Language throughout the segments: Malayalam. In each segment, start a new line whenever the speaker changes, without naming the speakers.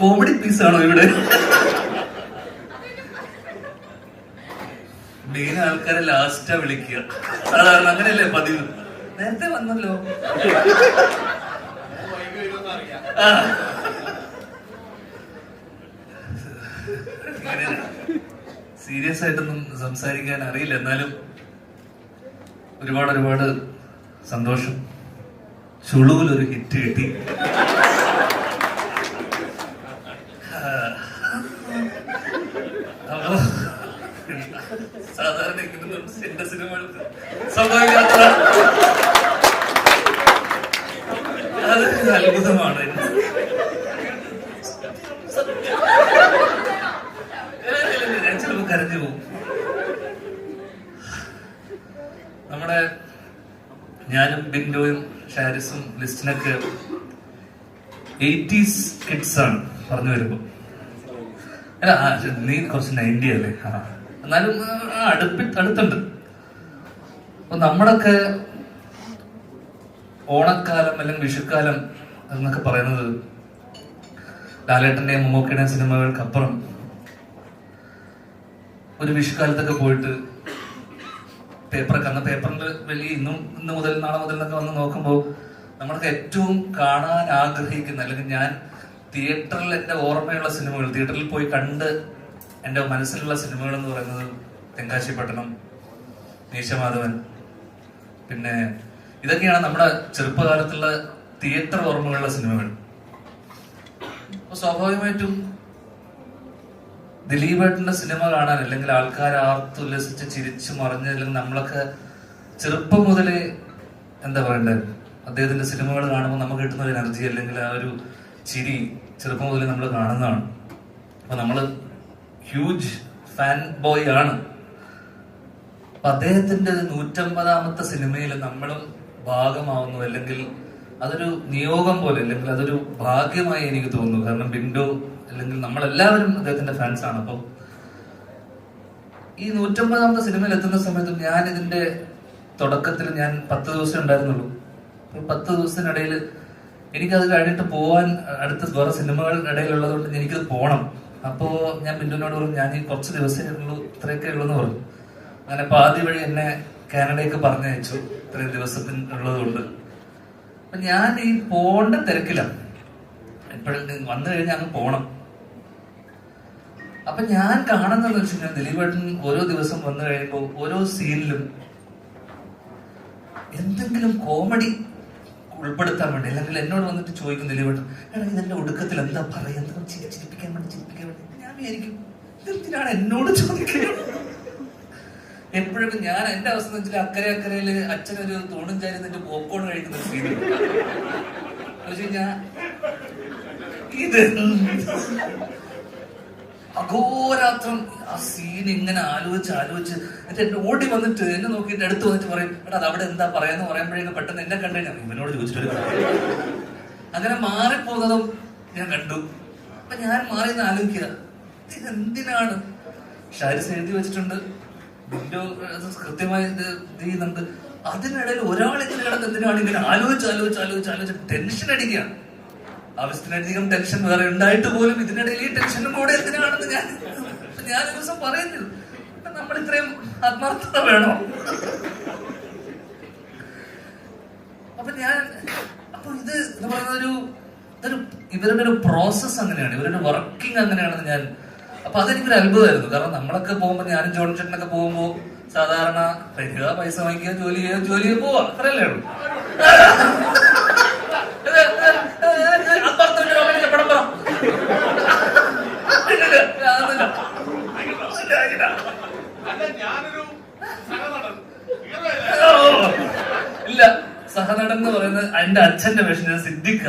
കോമഡി ആണോ ഇവിടെ? മെയിൻ ആൾക്കാരെ ലാസ്റ്റാ വിളിക്കുക. അതാണ് അങ്ങനെയല്ലേ പതിവ്? നേരത്തെ വന്നല്ലോ. സീരിയസ് ആയിട്ടൊന്നും സംസാരിക്കാൻ അറിയില്ല. എന്നാലും ഒരുപാട് ഒരുപാട് സന്തോഷം. ചുളുവിൽ ഒരു ഹിറ്റ് കിട്ടി അപ്പോ സാധാരണ ഇങ്ങനൊന്നും എന്റെ സിനിമകൾക്ക് സംഭവിക്കാത്ത അത് അത്ഭുതമാണ് കരഞ്ഞു പോകും നമ്മുടെ ഞാനും ബിൻഡോയും ഷാരിസും ലിസ്റ്റിനൊക്കെ എയ്റ്റീസ് കിഡ്സ് ആണ് പറഞ്ഞു വരുമ്പോ. അല്ല നീ കുറച്ച് നയന്റി അല്ലേ? ആ എന്നാലും അടുപ്പി അടുത്തുണ്ട്. അപ്പൊ നമ്മളൊക്കെ ഓണക്കാലം അല്ലെങ്കിൽ വിഷുക്കാലം എന്നൊക്കെ പറയുന്നത് ലാലേട്ടന്റെയും മമ്മൂക്കയുടെയും സിനിമകൾക്കപ്പുറം. ഒരു വിഷുക്കാലത്തൊക്കെ പോയിട്ട് പേപ്പർ അന്ന് പേപ്പറിൽ വലിയ ഇന്നും ഇന്ന് മുതൽ നാളെ മുതൽ എന്നൊക്കെ വന്ന് നോക്കുമ്പോൾ നമ്മൾക്ക് ഏറ്റവും കാണാൻ ആഗ്രഹിക്കുന്ന അല്ലെങ്കിൽ ഞാൻ തിയേറ്ററിൽ എന്റെ ഓർമ്മയുള്ള സിനിമകൾ തിയേറ്ററിൽ പോയി കണ്ട് എന്റെ മനസ്സിലുള്ള സിനിമകൾ എന്ന് പറയുന്നത് തെങ്കാശിപട്ടണം നീശമാധവൻ പിന്നെ ഇതൊക്കെയാണ് നമ്മുടെ ചെറുപ്പകാലത്തുള്ള തിയേറ്റർ ഓർമ്മകളുള്ള സിനിമകൾ. അപ്പൊ സ്വാഭാവികമായിട്ടും ദിലീപേട്ടന്റെ സിനിമ കാണാൻ അല്ലെങ്കിൽ ആൾക്കാർ ആർത്തുല്ലസിച്ച് ചിരിച്ചു മറിഞ്ഞ് അല്ലെങ്കിൽ നമ്മളൊക്കെ ചെറുപ്പം മുതലേ എന്താ പറയണ്ടത് അദ്ദേഹത്തിന്റെ സിനിമകൾ കാണുമ്പോൾ നമുക്ക് കിട്ടുന്ന ഒരു എനർജി അല്ലെങ്കിൽ ആ ഒരു ചിരി ചെറുപ്പം മുതലേ നമ്മൾ കാണുന്നതാണ്. അപ്പൊ നമ്മൾ ഹ്യൂജ് ഫാൻ ബോയ് ആണ്. അപ്പൊ അദ്ദേഹത്തിന്റെ നൂറ്റമ്പതാമത്തെ സിനിമയിൽ നമ്മളും ഭാഗമാവുന്നു അല്ലെങ്കിൽ അതൊരു നിയോഗം പോലെ അല്ലെങ്കിൽ അതൊരു ഭാഗ്യമായി എനിക്ക് തോന്നുന്നു. കാരണം ബിൻഡോ അല്ലെങ്കിൽ നമ്മളെല്ലാവരും അദ്ദേഹത്തിന്റെ ഫാൻസ് ആണ്. അപ്പം ഈ നൂറ്റമ്പതാമത്തെ സിനിമയിൽ എത്തുന്ന സമയത്ത് ഞാൻ ഇതിന്റെ തുടക്കത്തിൽ ഞാൻ പത്ത് ദിവസം ഉണ്ടായിരുന്നുള്ളൂ. പത്ത് ദിവസത്തിനിടയിൽ എനിക്കത് കഴിഞ്ഞിട്ട് പോവാൻ അടുത്ത വേറെ സിനിമകൾ ഇടയിലുള്ളതുകൊണ്ട് എനിക്കത് പോകണം അപ്പോൾ ഞാൻ ബിന്ദുവിനോട് പറഞ്ഞു ഞാൻ ഈ കുറച്ച് ദിവസമേ ഉള്ളൂ ഇത്രയൊക്കെ ഉള്ളൂ എന്ന് പറഞ്ഞു. അങ്ങനെ പാതി വഴി എന്നെ കാനഡയ്ക്ക് പറഞ്ഞയച്ചു. ഇത്രയും ദിവസത്തിന് ഉള്ളതുകൊണ്ട്. അപ്പൊ ഞാൻ ഈ പോണ്ട തിരക്കിലാണ് എപ്പോഴും വന്നു കഴിഞ്ഞാൽ അങ്ങ് പോണം. അപ്പൊ ഞാൻ കാണുന്നതെന്ന് വെച്ച് കഴിഞ്ഞാൽ ദിലീപേട്ടൻ ഓരോ ദിവസം വന്നു കഴിയുമ്പോൾ ഓരോ സീനിലും എന്തെങ്കിലും കോമഡി ഉൾപ്പെടുത്താൻ വേണ്ടി അല്ലെങ്കിൽ എന്നോട് വന്നിട്ട് ചോദിക്കും ദിലീപേട്ടൻ എടാ ഇതിന്റെ ഒടുക്കത്തിൽ എന്താ പറയുക എന്താ ചിരി- ചിരിപ്പിക്കാൻ വേണ്ടി ചിരിപ്പിക്കാൻ വേണ്ടി? ഞാൻ വിചാരിക്കും ഇതെന്തിനാണ് എന്നോട് ചോദിക്കുന്നത്? എപ്പോഴും ഞാൻ എന്റെ അവസ്ഥ വെച്ചാൽ അക്കരെ അക്കരയിൽ അച്ഛനൊരു തൂണും ചാരി നിന്റെ പോപ്കോൺ കഴിക്കുന്ന സീൻ ഞാൻ ഇത് അഘോരാത്രം ആ സീൻ ഇങ്ങനെ ആലോചിച്ച് ആലോചിച്ച് എന്നിട്ട് എന്നെ ഓടി വന്നിട്ട് എന്നെ നോക്കിയിട്ട് അടുത്ത് വന്നിട്ട് പറയും എടാ അത് അവിടെ എന്താ പറയാന്ന് പറയുമ്പോഴേക്കും പെട്ടെന്ന് എന്നെ കണ്ടു ഞാൻ ഇവനോട് ചോദിച്ചിട്ട്. അങ്ങനെ മാറിപ്പോകുന്നതും ഞാൻ കണ്ടു. അപ്പൊ ഞാൻ മാറി എന്ന് ആലോചിക്കുക. ഇത് എന്തിനാണ് ഷാരിസ് എഴുതി വെച്ചിട്ടുണ്ട്. കൃത്യമായി അതിനിടയിൽ ഒരാൾ ഇങ്ങനെ ഇങ്ങനെ ആലോചിച്ച് ആലോചിച്ച് ആലോചിച്ച് ആലോചിച്ച് ടെൻഷൻ അടിക്കുകയാണ് ആവശ്യത്തിനധികം ടെൻഷൻ വേറെ ഉണ്ടായിട്ട് പോലും ഇതിനിടയിൽ ഈ ടെൻഷനും കൂടെ എന്തിനാണെന്ന് ഞാൻ ഞാൻ ഒരു ദിവസം പറയുന്നില്ല നമ്മൾ ഇത്രയും ആത്മാർത്ഥത വേണോ? അപ്പൊ ഞാൻ അപ്പൊ ഇത് എന്ന് പറയുന്ന ഒരു ഇതൊരു ഇവരുടെ ഒരു പ്രോസസ് അങ്ങനെയാണ്. ഇവരുടെ വർക്കിംഗ് അങ്ങനെയാണെന്ന് ഞാൻ അപ്പൊ അതെനിക്കൊരു അത്ഭുതമായിരുന്നു. കാരണം നമ്മളൊക്കെ പോകുമ്പോൾ ഞാനും ജോൺ ചേട്ടനൊക്കെ പോകുമ്പോ സാധാരണ വരിക പൈസ വാങ്ങിക്കുക ജോലി ചെയ്യുക ജോലി ചെയ്യുക പോവാ അത്രയല്ലേ. ഇല്ല,
സഹനടൻ
എന്ന് പറയുന്നത് എന്റെ അച്ഛന്റെ വേഷം സിദ്ദിഖ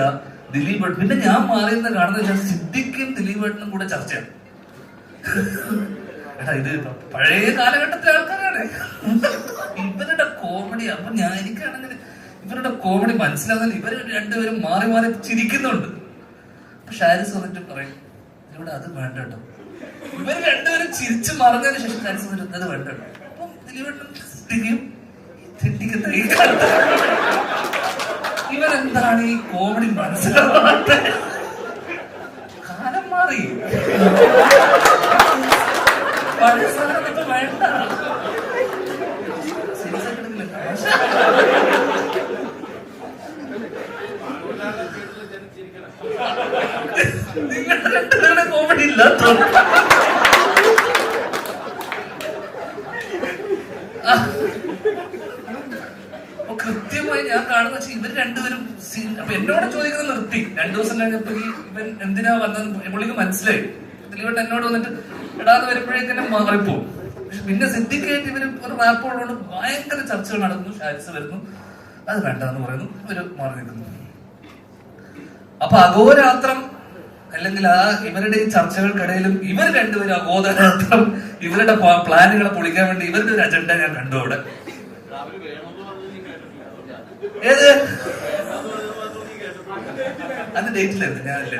ദിലീപ് ഭട്ട് പിന്നെ ഞാൻ മാറിയെന്ന് കാണുന്ന സിദ്ദിഖും ദിലീപ് ഏട്ടനും കൂടെ ചർച്ചയാണ്. ഇത് പഴയ കാലഘട്ടത്തിലെ ആൾക്കാരാണ്. ഇവരുടെ കോമഡി അപ്പൊ ഞാൻ എനിക്കാണെങ്കിൽ ഇവരുടെ കോമഡി മനസ്സിലാകുന്നില്ല ഇവർ രണ്ടുപേരും മാറി മാറി ചിരിക്കുന്നുണ്ട്. അപ്പൊ ഷാരിസ് വന്നിട്ട് പറയും ഇവിടെ അത് വേണ്ട കേട്ടോ. ഇവർ രണ്ടുപേരും ചിരിച്ചു മറന്നതിന് ശേഷം ഷാരിസ് വന്നിട്ട് അത് വേണ്ട കേട്ടോ. അപ്പൊ ഇവരെന്താണ് ഈ കോമഡി മനസ്സിലാവാത്ത നിങ്ങളുടെ രണ്ടുപേരുടെ കോമഡി ഇല്ല അപ്പൊ കൃത്യമായി ഞാൻ കാണുന്ന വെച്ചാൽ ഇവർ രണ്ടുപേരും അപ്പൊ എന്നോട് ചോദിക്കുന്നത് നിർത്തി. രണ്ടു ദിവസം കഴിഞ്ഞപ്പോ ഇവൻ എന്തിനാ വന്നത് പുള്ളിക്ക് മനസ്സിലായി. ഇവട്ട് എന്നോട് വന്നിട്ട് ഇടാതെ വരുമ്പോഴേക്കും മാറിപ്പോകും പക്ഷെ പിന്നെ സിദ്ധിക്കായിട്ട് ഇവർ ഒരു റാപ്പുള്ളതുകൊണ്ട് ഭയങ്കര ചർച്ചകൾ നടക്കുന്നു ഷാരിസ് വരുന്നു. അത് വേണ്ട എന്ന് പറയുന്നു. ഇവർ മാറി നിൽക്കുന്നു. അപ്പൊ അഘോരാത്രം അല്ലെങ്കിൽ ആ ഇവരുടെ ഈ ചർച്ചകൾക്കിടയിലും ഇവർ രണ്ടുപേരും അഘോരാത്രം ഇവരുടെ പ്ലാനുകളെ പൊളിക്കാൻ വേണ്ടി ഇവരുടെ ഒരു അജണ്ട ഞാൻ കണ്ടു അവിടെ. ഏത്?
വേണമെന്ന് പറഞ്ഞത് നീ കേട്ടിട്ടില്ല
അത് ഡേറ്റിലായിരുന്നു ഞാനില്ല.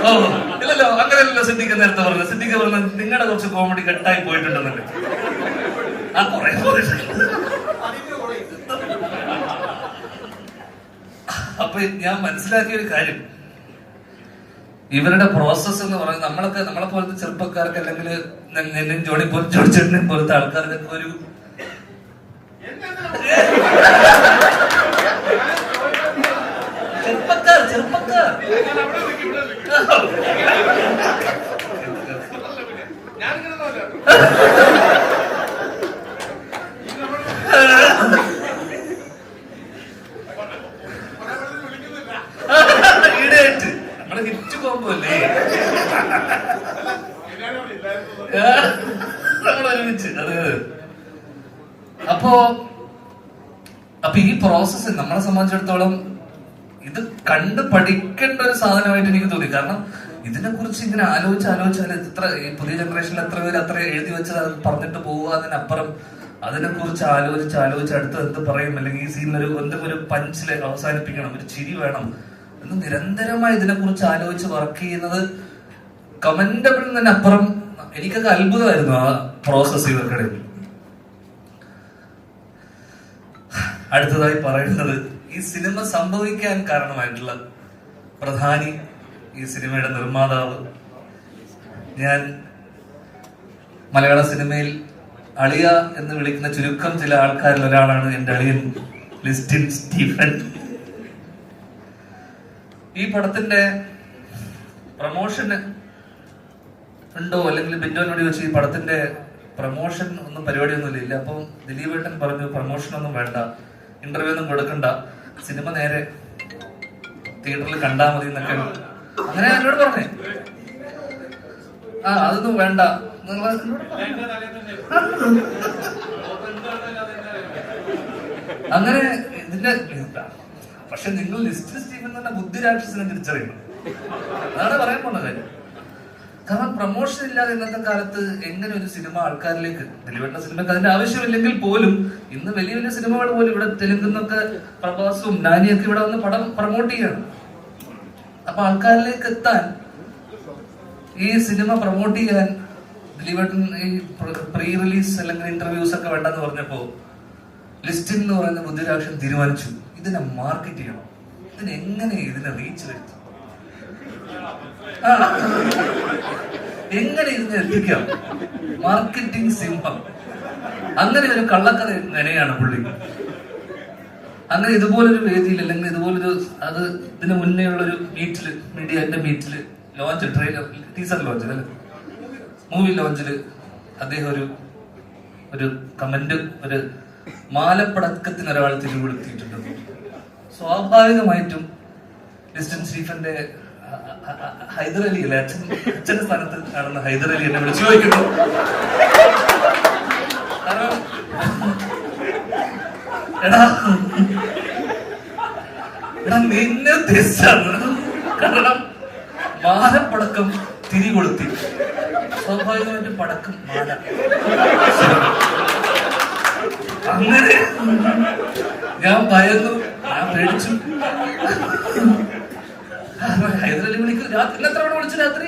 ഓ ഇല്ലല്ലോ അങ്ങനെയല്ലോ സിദ്ധിക്ക് നേരത്തെ പറഞ്ഞു സിദ്ദിഖ് പറഞ്ഞ നിങ്ങളുടെ കുറച്ച് കോമഡി കട്ടായി പോയിട്ടുണ്ടെന്നല്ലേ? ആ കുറെ പോയിട്ടുണ്ട്
അതിന്റെ കൂടെ ഇത്.
അപ്പൊ ഞാൻ മനസ്സിലാക്കിയ ഒരു കാര്യം. ഇവരുടെ പ്രോസസ്സ് എന്ന് പറയുന്നത് നമ്മളൊക്കെ നമ്മളെ പോലത്തെ ചെറുപ്പക്കാർക്ക് അല്ലെങ്കിൽ എന്നെയും ജോണി പോലും ജോണിച്ചേട്ടനെ പോലത്തെ ആൾക്കാർക്കൊക്കെ ഒരു ചെറുപ്പക്കാർ ചെറുപ്പക്കാർ
ഞാൻ അവിടെ നിൽക്കും, ഇവിടെ നിൽക്കും. അതല്ല പിന്നെ. ഞാൻ കിടന്നതല്ല. ഇത് നമ്മൾ കുറെ പേര് വിളിക്കുന്നില്ല.
ഈടായിട്ട് നമ്മളെ അത് അപ്പോ അപ്പൊ ഈ പ്രോസസ്സ് നമ്മളെ സംബന്ധിച്ചിടത്തോളം ഇത് കണ്ട് പഠിക്കേണ്ട ഒരു സാധനമായിട്ട് എനിക്ക് തോന്നി. കാരണം ഇതിനെ കുറിച്ച് ഇങ്ങനെ ആലോചിച്ച് ആലോചിച്ചാൽ എത്ര പുതിയ ജനറേഷനിൽ എത്ര പേര് അത്ര എഴുതി വെച്ചത് അത് പറഞ്ഞിട്ട് പോവുക അതിനപ്പുറം അതിനെ കുറിച്ച് ആലോചിച്ച് ആലോചിച്ച് അടുത്ത് എന്ത് പറയും? അല്ലെങ്കിൽ ഈ സീനിൽ ഒരു എന്തെങ്കിലും ഒരു പഞ്ചിൽ അവസാനിപ്പിക്കണം ഒരു ചിരി വേണം. എന്ന് നിരന്തരമായി ഇതിനെക്കുറിച്ച് ആലോചിച്ച് വർക്ക് ചെയ്യുന്നത് കമന്റബിൾ തന്നെ അപ്പുറം എനിക്കൊക്കെ അത്ഭുതമായിരുന്നു ആ പ്രോസസ് ഇവർക്കിടയിൽ. അടുത്തതായി പറയുന്നത് ഈ സിനിമ സംഭവിക്കാൻ കാരണമായിട്ടുള്ള പ്രധാനി ഈ സിനിമയുടെ നിർമ്മാതാവ്. ഞാൻ മലയാള സിനിമയിൽ അളിയ എന്ന് വിളിക്കുന്ന ചുരുക്കം ചില ആൾക്കാരിൽ ഒരാളാണ് എന്റെ അളിയൻ ലിസ്റ്റിൻ സ്റ്റീഫൻ. ഈ പടത്തിന്റെ പ്രമോഷന് ഉണ്ടോ? അല്ലെങ്കിൽ ബിന്ദുവിനോട് ചോദിച്ചു ഈ പടത്തിന്റെ പ്രമോഷൻ ഒന്നും പരിപാടി ഒന്നും ഇല്ല. അപ്പം ദിലീപേട്ടൻ പറഞ്ഞു പ്രമോഷൻ ഒന്നും വേണ്ട. ഇന്റർവ്യൂ ഒന്നും കൊടുക്കണ്ട. സിനിമ നേരെ തിയേറ്ററിൽ കണ്ടാ മതി എന്നൊക്കെ അങ്ങനെ എന്നോട് പറഞ്ഞേ. ആ അതൊന്നും വേണ്ട. അങ്ങനെ ഇതിന്റെ പക്ഷെ നിങ്ങൾ ലിസ്റ്റ് സ്റ്റീഫൻ തന്നെ ബുദ്ധി രാക്ഷസിനെ തിരിച്ചറിയണം. അതാണ് പറയാൻ പോണ കാര്യം കാരണം പ്രൊമോഷൻ ഇല്ലാതെ ഇന്നത്തെ കാലത്ത് എങ്ങനെ ഒരു സിനിമ ആൾക്കാരിലേക്ക് ദിലീപേട്ട സിനിമക്ക് അതിന്റെ ആവശ്യമില്ലെങ്കിൽ പോലും ഇന്ന് വലിയ വലിയ സിനിമകൾ പോലും ഇവിടെ തെലുങ്കുന്നൊക്കെ പ്രഭാസും നാനിയൊക്കെ ഇവിടെ വന്ന് പടം പ്രൊമോട്ട് ചെയ്യണം. അപ്പൊ ആൾക്കാരിലേക്ക് എത്താൻ ഈ സിനിമ പ്രൊമോട്ട് ചെയ്യാൻ ദിലീപേട്ടൻ ഈ പ്രീ റിലീസ് അല്ലെങ്കിൽ ഇന്റർവ്യൂസ് ഒക്കെ വേണ്ടെന്ന് പറഞ്ഞപ്പോ ലിസ്റ്റിൻ എന്ന് പറയുന്ന ബുദ്ധിരാക്ഷൻ തീരുമാനിച്ചു. ഇതിനെ മാർക്കറ്റ് ചെയ്യണം. ഇതിന് എങ്ങനെ ഇതിനെ റീച്ച് വരുത്തും? എങ്ങനെ ഇതിനെ എത്തിക്കാം? മാർക്കറ്റിംഗ് സിംഹം അങ്ങനെ ഒരു കള്ളക്കഥ നിലയാണ് പുള്ളി. അങ്ങനെ ഇതുപോലൊരു വേദിയിൽ അല്ലെങ്കിൽ ഇതുപോലൊരു അത് ഇതിന് മുന്നേ ഉള്ളൊരു മീറ്റിൽ മീഡിയന്റെ മീറ്റിൽ ലോഞ്ച് ട്രെയിലർ ടീസർ ലോഞ്ച് അല്ലെ? മൂവി ലോഞ്ചിൽ അദ്ദേഹം ഒരു ഒരു കമന്റ് ഒരു മാലപ്പടക്കത്തിന് ഒരാൾ തിരികൊളുത്തിയിട്ടുണ്ട് സ്വാഭാവികമായിട്ടും ലിസ്റ്റൻ സ്റ്റീഫന്റെ ഹൈദരലി അലി അല്ലെ? അച്ഛൻ അച്ഛന്റെ സ്ഥാനത്ത് നടന്ന ഹൈദർ എന്നെ വിളിച്ചു ചോദിക്കുന്നു. കാരണം എടാ എടാ നിന്നെ മാലപ്പടക്കം തിരികൊളുത്തി സ്വാഭാവികമായിട്ട് പടക്കം മാല. അങ്ങനെ ഞാൻ ഭയന്നു. ഞാൻ പേടിച്ചു ഹൈദരലി വിളിക്കും. രാത്രി എത്ര തവണ വിളിച്ചു രാത്രി?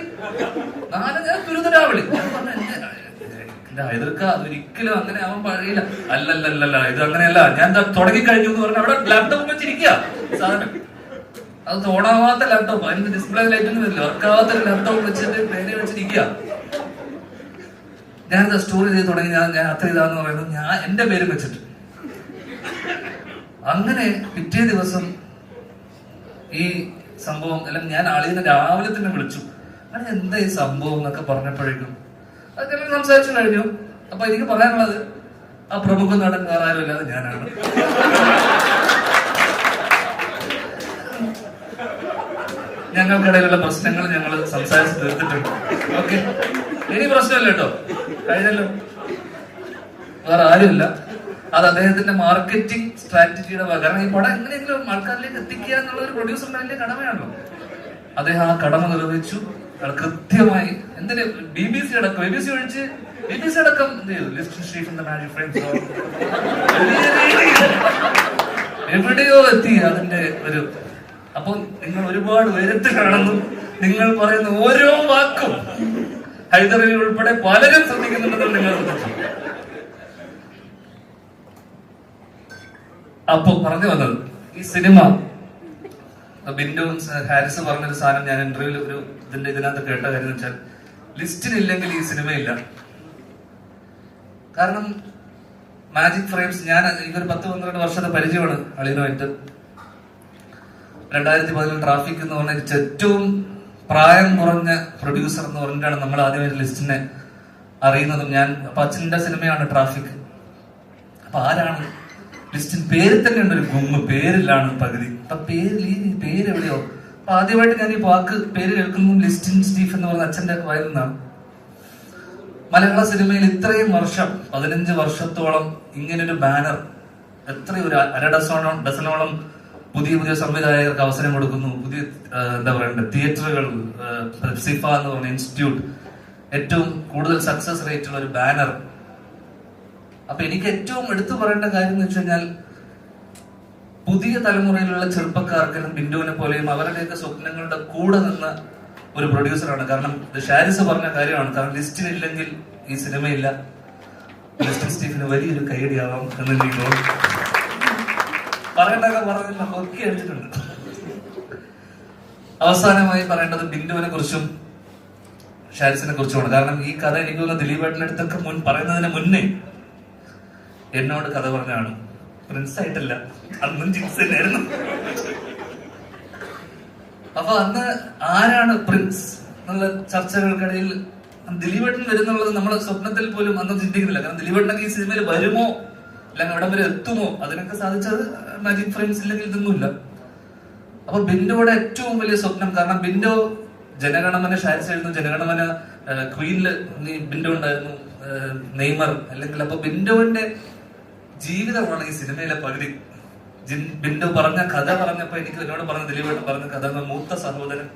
ഹൈദർക്ക അതൊരിക്കലും അങ്ങനെ അവൻ പറയില്ല അല്ലല്ലല്ല ഇത് അങ്ങനെയല്ല. ഞാൻ തുടങ്ങി കഴിഞ്ഞു എന്ന് പറഞ്ഞ അവിടെ ലാപ്ടോപ്പ് വെച്ചിരിക്കുക സാധനം. അത് തോടാവാത്ത ലാപ്ടോപ്പ് അതിന്റെ ഡിസ്പ്ലേ ലൈറ്റ് ഒന്നും വരില്ല. വർക്കാവാത്ത ലാപ്ടോപ്പ് വെച്ചിട്ട് പേര് വെച്ചിരിക്കുക ഞാനിത് സ്റ്റോറി ചെയ്ത് തുടങ്ങി. ഞാൻ ഞാൻ അത്ര ഇതാന്ന് പറയുന്നത് ഞാൻ എന്റെ പേര് വെച്ചിട്ട്. അങ്ങനെ പിറ്റേ ദിവസം ഈ സംഭവം അല്ലെങ്കിൽ ഞാൻ ആളിനെ രാവിലെ തന്നെ വിളിച്ചു. അത് എന്താ ഈ സംഭവം? എന്നൊക്കെ പറഞ്ഞപ്പോഴേക്കും അത് ഞങ്ങൾ സംസാരിച്ചു കഴിഞ്ഞു. അപ്പൊ എനിക്ക് പറയാനുള്ളത് ആ പ്രമുഖ നടൻ വേറെ അല്ലാതെ ഞാനാണ്. ഞങ്ങൾക്കിടയിലുള്ള പ്രശ്നങ്ങൾ ഞങ്ങൾ സംസാരിച്ച് തീർത്തിട്ടുണ്ട്. ഓക്കെ? ഇനി പ്രശ്നമില്ല കേട്ടോ. കഴിഞ്ഞല്ലോ. വേറെ ആരുമില്ല. അത് അദ്ദേഹത്തിന്റെ മാർക്കറ്റിംഗ് സ്ട്രാറ്റജിയുടെ കാരണം ഈ പടം എങ്ങനെയെങ്കിലും ആൾക്കാരിലേക്ക് എത്തിക്കുക എന്നുള്ള ഒരു പ്രൊഡ്യൂസറിന്റെ വലിയ കടമയാണല്ലോ. അദ്ദേഹം ആ കടമ നിർവഹിച്ചു. കൃത്യമായി എന്തിന്? ബി ബി സി അടക്കം. ബി ബി സി ഒഴിച്ച് ബി ബി സി അടക്കം എന്ത് ചെയ്തു? ലിസ്റ്റ് സ്റ്റീഫൻ ഫ്രണ്ട്സ് എവിടെയോ എത്തി അതിന്റെ ഒരു അപ്പൊ നിങ്ങൾ ഒരുപാട് ഉയരത്തിലാണെന്നും നിങ്ങൾ പറയുന്ന ഓരോ വാക്കും ഹൈദറിൽ ഉൾപ്പെടെ പലരും ശ്രദ്ധിക്കുന്നുണ്ടെന്നും നിങ്ങൾ ശ്രദ്ധിച്ചു. അപ്പൊ പറഞ്ഞു വന്നത് ഈ സിനിമ ബിന്ദു ഹാരിസ് പറഞ്ഞൊരു സാധനം ഞാൻ ഇന്റർവ്യൂവിൽ ഒരു ഇതിന്റെ ഇതിനകത്ത് കേട്ട കാര്യം എന്ന് വെച്ചാൽ ലിസ്റ്റിനില്ലെങ്കിൽ ഈ സിനിമയില്ല. കാരണം മാജിക് ഫ്രെയിംസ് ഞാൻ ഇതൊരു പത്ത് പന്ത്രണ്ട് വർഷത്തെ പരിചയമാണ് അളിയനുമായിട്ട്. രണ്ടായിരത്തി പതിനൊന്ന് ട്രാഫിക് എന്ന് പറഞ്ഞ ഏറ്റവും പ്രായം കുറഞ്ഞ പ്രൊഡ്യൂസർ എന്ന് പറഞ്ഞിട്ടാണ് നമ്മൾ ആദ്യം ആദ്യമായിട്ട് ലിസ്റ്റിനെ അറിയുന്നതും ഞാൻ. അപ്പൊ അച്ഛന്റെ സിനിമയാണ് ട്രാഫിക് അപ്പൊ ആരാണ് ലിസ്റ്റിൽ പേര് തന്നെ ഉണ്ട് ഒരു ഗുമ്മ പേരിലാണ് പകുതി. അപ്പൊ പേരിൽ ഈ പേര് എവിടെയോ? അപ്പൊ ആദ്യമായിട്ട് ഞാൻ ഈ വാക്ക് പേര് കേൾക്കുമ്പോൾ ലിസ്റ്റിൻ സ്റ്റീഫ് എന്ന് പറഞ്ഞ അച്ഛന്റെ വായിൽ നിന്നാണ് മലയാള സിനിമയിൽ ഇത്രയും വർഷം പതിനഞ്ച് വർഷത്തോളം ഇങ്ങനൊരു ബാനർ എത്ര ഒരു അര ഡസോളം ഡസനോളം പുതിയ പുതിയ സംവിധായകർക്ക് അവസരം കൊടുക്കുന്നു. പുതിയ എന്താ പറയണ്ടത് തിയേറ്ററുകൾ എന്ന് പറഞ്ഞ ഇൻസ്റ്റിറ്റ്യൂട്ട്. ഏറ്റവും കൂടുതൽ സക്സസ് റേറ്റ് ഉള്ള ഒരു ബാനർ അപ്പൊ എനിക്ക് ഏറ്റവും എടുത്തു പറയേണ്ട കാര്യം എന്ന് വെച്ച് കഴിഞ്ഞാൽ പുതിയ തലമുറയിലുള്ള ചെറുപ്പക്കാർക്കും ബിന്ദുവിനെ പോലെയും അവരുടെയൊക്കെ സ്വപ്നങ്ങളുടെ കൂടെ നിന്ന ഒരു പ്രൊഡ്യൂസറാണ്. കാരണം ഷാരിസ് പറഞ്ഞ കാര്യമാണ്. കാരണം ലിസ്റ്റിനില്ലെങ്കിൽ ഈ സിനിമയില്ല. ലിസ്റ്റിൻ സ്റ്റീഫിന് വലിയൊരു കൈയടിയാവാം എന്ന് എനിക്ക് തോന്നുന്നു പറയേണ്ടതൊക്കെ പറഞ്ഞില്ല ഒക്കെ എടുത്തിട്ടുണ്ട് അവസാനമായി പറയേണ്ടത് ബിന്ദുവിനെ കുറിച്ചും ഷാരിസിനെ കുറിച്ചുമാണ്. കാരണം ഈ കഥ എനിക്ക് തോന്നുന്നു ദിലീപേട്ടന്റെ അടുത്തൊക്കെ മുൻ പറയുന്നതിന് മുന്നേ എന്നോട് കഥ പറഞ്ഞാണ് പ്രിൻസ് ആയിട്ടല്ല അന്നും ജിൻസ് തന്നെയായിരുന്നു. അപ്പൊ അന്ന് ആരാണ് പ്രിൻസ് എന്നുള്ള ചർച്ചകൾക്കിടയിൽ ദിലീപേട്ടൻ വരുന്നുള്ളത് നമ്മുടെ സ്വപ്നത്തിൽ പോലും അന്ന് ചിന്തിക്കുന്നില്ല. കാരണം ദിലീപേട്ടനൊക്കെ ഈ സിനിമയിൽ വരുമോ? അല്ലെങ്കിൽ അവിടെ വരെ എത്തുമോ? അതിനൊക്കെ സാധിച്ചത് മാജിക് ഫ്രെയിംസ് ഇല്ലെങ്കിൽ ഇതൊന്നുമില്ല. അപ്പൊ ബിൻഡോയുടെ ഏറ്റവും വലിയ സ്വപ്നം കാരണം ബിൻഡോ ജനഗണമന ഷാരിസ് ആയിരുന്നു ജനഗണമന ക്വീനിൽ ബിൻഡോ ഉണ്ടായിരുന്നു നെയ്മർ. അല്ലെങ്കിൽ അപ്പൊ ബിൻഡോന്റെ ജീവിതമാണ് ഈ സിനിമയിലെ പകുതി. ബിന്ദു പറഞ്ഞ കഥ പറഞ്ഞപ്പോ എനിക്ക് എന്നോട് പറഞ്ഞ ദിലീപ് പറഞ്ഞ കഥ മൂത്ത സഹോദരൻ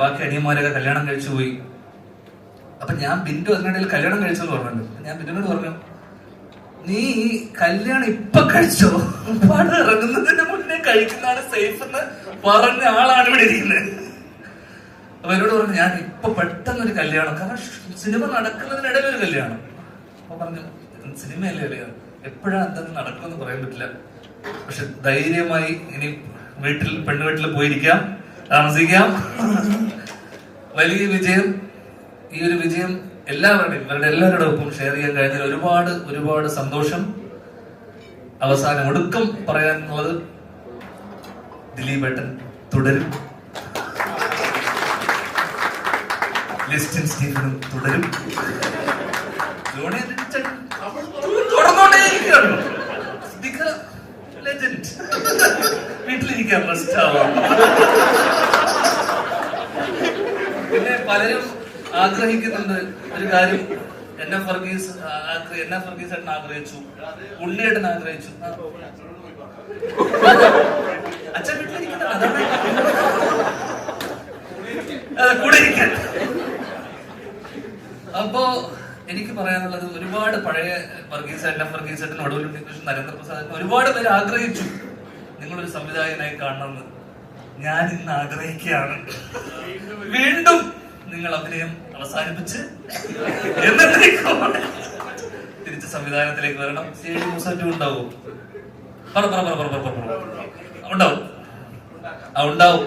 ബാക്കി അനിയന്മാരൊക്കെ കല്യാണം കഴിച്ചു പോയി. അപ്പൊ ഞാൻ ബിന്ദു അതിനിടയിൽ കല്യാണം കഴിച്ചെന്ന് പറഞ്ഞു ഞാൻ ബിന്ദുവിനോട് പറഞ്ഞു നീ ഈ കല്യാണം ഇപ്പൊ കഴിച്ചോ? പടം ഇറങ്ങുന്നതിന് മുന്നേ കഴിക്കുന്നതാണ് സേഫ് എന്ന് പറഞ്ഞ ആളാണ് ഇവിടെ ഇരിക്കുന്നത്. അപ്പൊ എന്നോട് പറഞ്ഞു ഞാൻ ഇപ്പൊ പെട്ടെന്നൊരു കല്യാണം കാരണം സിനിമ നടക്കുന്നതിനിടയിൽ ഒരു കല്യാണം. അപ്പൊ പറഞ്ഞു സിനിമയല്ലേ അറിയാം എപ്പോഴാണ് എന്തെങ്കിലും നടക്കുമെന്ന് പറയാൻ പറ്റില്ല. പക്ഷെ ധൈര്യമായി ഇനി വീട്ടിൽ പെണ്ണുവീട്ടിൽ പോയിരിക്കാം താമസിക്കാം. വലിയ വിജയം ഈ ഒരു വിജയം എല്ലാവരുടെയും ഇവരുടെ എല്ലാവരുടെ ഒപ്പം ഷെയർ ചെയ്യാൻ കഴിഞ്ഞതിൽ ഒരുപാട് ഒരുപാട് സന്തോഷം. അവസാനം ഒടുക്കം പറയാനുള്ളത് ദിലീപേട്ടൻ തുടരും. ലിസ്റ്റിൻ സ്റ്റീഫനും തുടരും. പിന്നെ പലരും ആഗ്രഹിക്കുന്നുണ്ട് ഒരു കാര്യം. എന്നെ ഫർഗീസ് എന്നെ ഫർഗീസ് ഏട്ടൻ ആഗ്രഹിച്ചു. ഉണ്ണിയേട്ടൻ ആഗ്രഹിച്ചു. അച്ഛൻ വീട്ടിലിരിക്കുന്ന അപ്പോ എനിക്ക് പറയാനുള്ളത് ഒരുപാട് പഴയ വർഗീസ് ഏട്ടൻ വർഗീസ് ഏട്ടൻ ഒടുവിൽ ഉണ്ണികൃഷ്ണൻ നരേന്ദ്രപ്രസാദ് ഒരുപാട് പേര് ആഗ്രഹിച്ചു. നിങ്ങളൊരു സംവിധായകനായി കാണണമെന്ന്. ഞാൻ ഇന്ന് ആഗ്രഹിക്കുകയാണ്. വീണ്ടും നിങ്ങൾ അഭിനയം അവസാനിപ്പിച്ച് തിരിച്ച് സംവിധാനത്തിലേക്ക് വരണം. ഏഴ് ദിവസം ഉണ്ടാവും. പറ പറ പറ പറ. ഉണ്ടാവും. ആ ഉണ്ടാവും.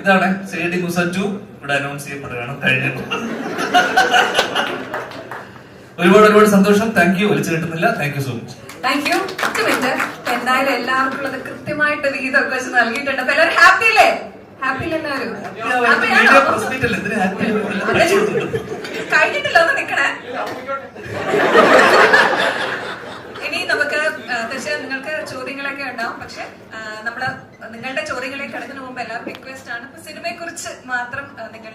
ഇതാണ് സി ഡി മുസ ഇവിടെ അനൗൺസ് ചെയ്യപ്പെടുകയാണ്. കഴിഞ്ഞു. ഒരുപാട് ഒരുപാട് സന്തോഷം. താങ്ക് യു വലിച്ചു കിട്ടുന്നില്ല. Thank you so much
thank you എന്തായാലും എല്ലാവർക്കും ഉള്ളത് കൃത്യമായിട്ട് വിഹിതമൊക്കെ വെച്ച് നൽകിയിട്ടുണ്ട്. അപ്പൊ എല്ലാവരും ഹാപ്പി അല്ലേ? ഹാപ്പി. കഴിഞ്ഞിട്ടില്ല ഒന്ന് നിക്കണേ. ഇനി നമുക്ക് തീർച്ചയായും നിങ്ങൾക്ക് ചോദ്യങ്ങളൊക്കെ ഉണ്ടാവും. പക്ഷെ നമ്മൾ നിങ്ങളുടെ ചോദ്യങ്ങളെ കടക്കുന്നതിന് മുമ്പ് എല്ലാവരും റിക്വസ്റ്റ് ആണ്. സിനിമയെ കുറിച്ച് മാത്രം നിങ്ങൾ